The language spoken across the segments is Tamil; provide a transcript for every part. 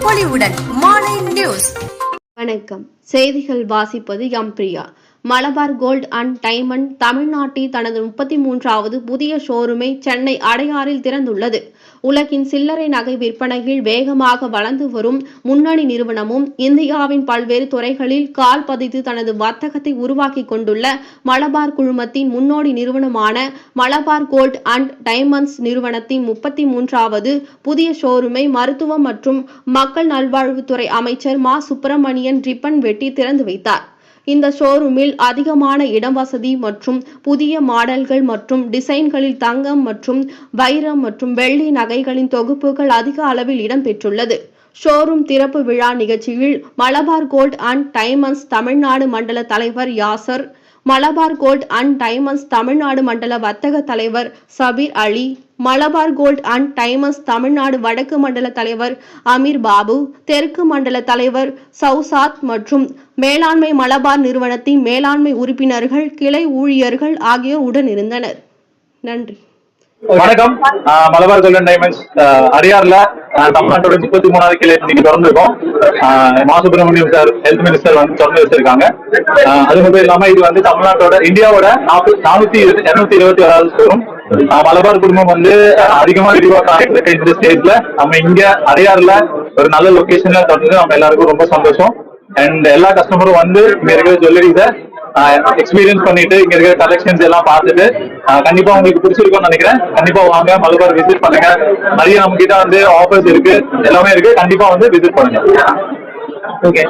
பொலிவுடன் மாலை நியூஸ். வணக்கம். செய்திகள் வாசிப்பது M Priya. Malabar gold and diamond தமிழ்நாட்டில் தனது முப்பத்தி மூன்றாவது புதிய ஷோரூமை சென்னை அடையாறில் திறந்துள்ளது. உலகின் சில்லறை நகை விற்பனையில் வேகமாக வளர்ந்து வரும் முன்னணி நிறுவனமும் இந்தியாவின் பல்வேறு துறைகளில் கால் பதித்து தனது வர்த்தகத்தை உருவாக்கி கொண்டுள்ள மலபார் குழுமத்தின் முன்னோடி நிறுவனமான மலபார் கோல்ட் அண்ட் டைமண்ட்ஸ் நிறுவனத்தின் முப்பத்தி மூன்றாவது புதிய ஷோரூமை மருத்துவம் மற்றும் மக்கள் நல்வாழ்வுத்துறை அமைச்சர் மா. சுப்பிரமணியன் ரிப்பன் வெட்டி திறந்து வைத்தார். இந்த ஷோரூமில் அதிகமான இடம் வசதி மற்றும் புதிய மாடல்கள் மற்றும் டிசைன்களில் தங்கம் மற்றும் வைரம் மற்றும் வெள்ளி நகைகளின் தொகுப்புகள் அதிக அளவில் இடம்பெற்றுள்ளது. ஷோரூம் திறப்பு விழா நிகழ்ச்சியில் Malabar gold and diamonds Tamil Nadu மண்டல தலைவர் Yasar Malabar gold and diamonds Tamil Nadu மண்டல வர்த்தக தலைவர் Sabir Ali Malabar gold and diamonds Tamil Nadu வடக்கு மண்டல தலைவர் அமீர் பாபு தெற்கு மண்டல தலைவர் சௌசாத் மற்றும் மேலாண்மை மலபார் நிறுவனத்தின் மேலாண்மை உறுப்பினர்கள் கிளை ஊழியர்கள் ஆகியோர் உடனிருந்தனர் நன்றி. வணக்கம். மலபார் கோல்டன் டைமண்ட்ஸ் அரியார்ல அடையார்ல தமிழ்நாட்டோட முப்பத்தி மூணாவது கிளை இன்னைக்கு திறந்திருக்கோம். ஆஹ் மா சுப்பிரமணியம் சார் ஹெல்த் மினிஸ்டர் வந்து திறந்து வச்சிருக்காங்க. அது மட்டும் இல்லாம இது வந்து தமிழ்நாட்டோட இந்தியாவோட நானூத்தி இருநூத்தி இருபத்தி ஆறாவது ஸ்டோரும் மலபார் குடும்பம் வந்து அதிகமா விரிவாக இருக்க இந்த ஸ்டேட்ல நம்ம இங்க அடையார்ல ஒரு நல்ல லொகேஷன்ல தொடர்ந்து நம்ம எல்லாருக்கும் ரொம்ப சந்தோஷம். அண்ட் எல்லா கஸ்டமரும் வந்து இங்க இருக்கிற ஜுவல்லரிஸை எக்ஸ்பீரியன்ஸ் பண்ணிட்டு இங்க இருக்கிற கலெக்ஷன்ஸ் எல்லாம் பார்த்துட்டு கண்டிப்பா உங்களுக்கு பிடிச்சிருக்கும்னு நினைக்கிறேன். கண்டிப்பா வாங்க மலபார் விசிட் பண்ணுங்க. நிறைய நம்ம கிட்ட வந்து ஆஃபர்ஸ் இருக்கு. எல்லாமே இருக்கு. கண்டிப்பா வந்து விசிட் பண்ணுங்க. ஓகே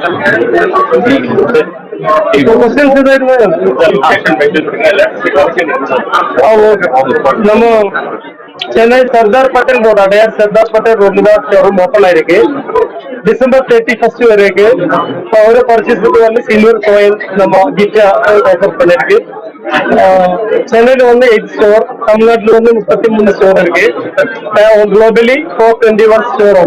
நம்ம சென்னை சர்தார் பட்டேல் ரோட் அடையார் சர்தார் பட்டேல் ரோட்ல தான் ஷோரூம் ஓப்பன் ஆயிருக்கு டிசம்பர் தேர்ட்டி ஃபர்ஸ்ட் வரைக்கும் இப்போ ஒரு பர்ச்சேஸுக்கு வந்து சில்வர் கோயில் நம்ம கிஃப்ட் ஆஃபர் பண்ணிருக்கு ஆஹ் சென்னையில வந்து எயிட் ஸ்டோர் தமிழ்நாட்டுல வந்து முப்பத்தி மூணு ஸ்டோர் இருக்கு globally four twenty one store